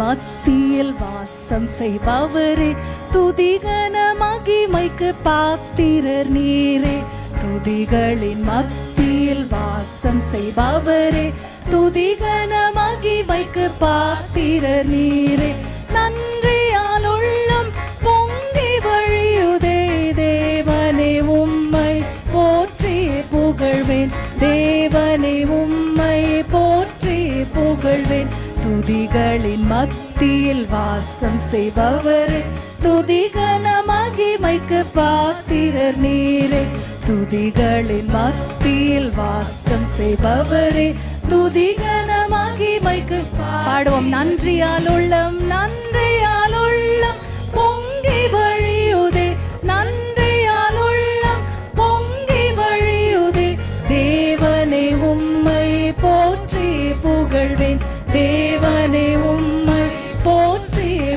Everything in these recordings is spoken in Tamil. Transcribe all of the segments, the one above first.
மத்தியில் வாசம் செய்பவரே துதிகன மகிமைக்கு பாத்திரர் நீரே. துதிகளின் மத்தியில் வாசம் செய்பவரே துதிகன மகிமைக்கு பாத்திரர் நீரே. நன்றியால் உள்ளம் பொங்கி வழியுதே தேவனே உம்மை போற்றி புகழ்வேன். தேவனே உம்மை போற்றி புகழ்வேன். துதிகளின் மத்தியில் வாசம் செய்பவரே. துதிகன மகிமைக்கு பாத்திரர் நீரே. துதிகளின் மத்தியில் வாசம் செய்பவரே. துதிகன மகிமைக்கு பாடுவோம். நன்றியால் உள்ளம் நன்றியால் உள்ளம்.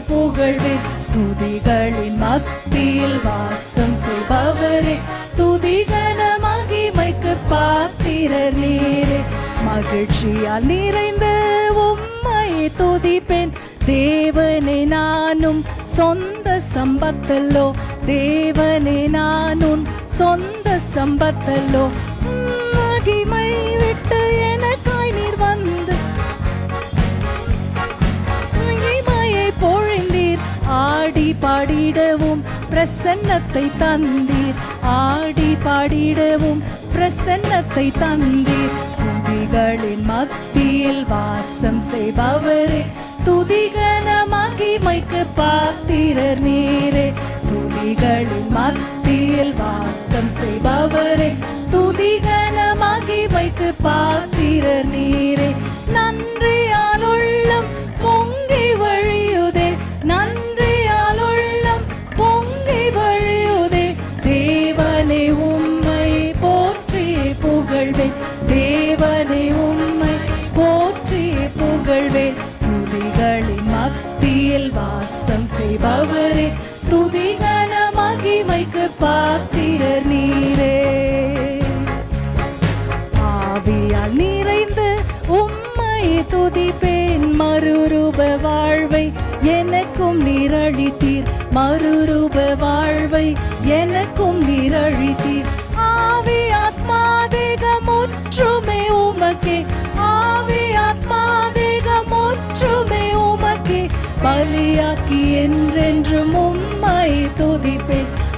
புகழ்வேன் துதிகளின் மத்தியில் வாசம் செய்பவரே. துதிகன மகிமைக்கு பாத்திரர் நீரே. மகிழ்ச்சியால் நிறைந்த உம்மை துதிப்பேன். தேவனே நானும் சொந்த சம்பத்தல்லோ. தேவனே நானும் சொந்த சம்பத்தல்லோ. பிரசன்னத்தை தந்தீர். ஆடி பாடிடவும் பிரசன்னத்தை தந்தீர். துதிகளின் மத்தியில் வாசம் செய்பவரே துதிகன மகிமைக்கு பாத்திரர் நீரே. துதிகளின் மத்தியில் வாசம் செய்பவரே துதிகன மகிமைக்கு பாத்திர துதிகளின் மத்தியில் வாசம் செய்பவரே துதிகன மகிமைக்கு பாத்திரர் நீரே. ஆவியால் நிறைந்து உம்மை துதிப்பேன் மறுரூப வாழ்வை எனக்கும் நிரழித்தீர். மறுரூப வாழ்வை எனக்கும் நிரழித்தீர்.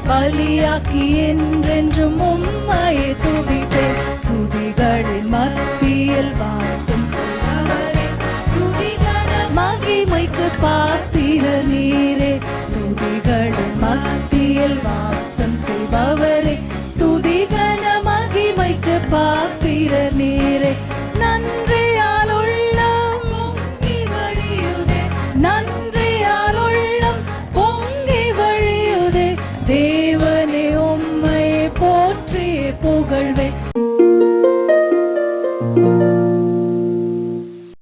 பலியாக்கி என்றென்றும் உம்மையை துதிப்பேன் துதிகளின் மத்தியில் வாசம் செய்பவரே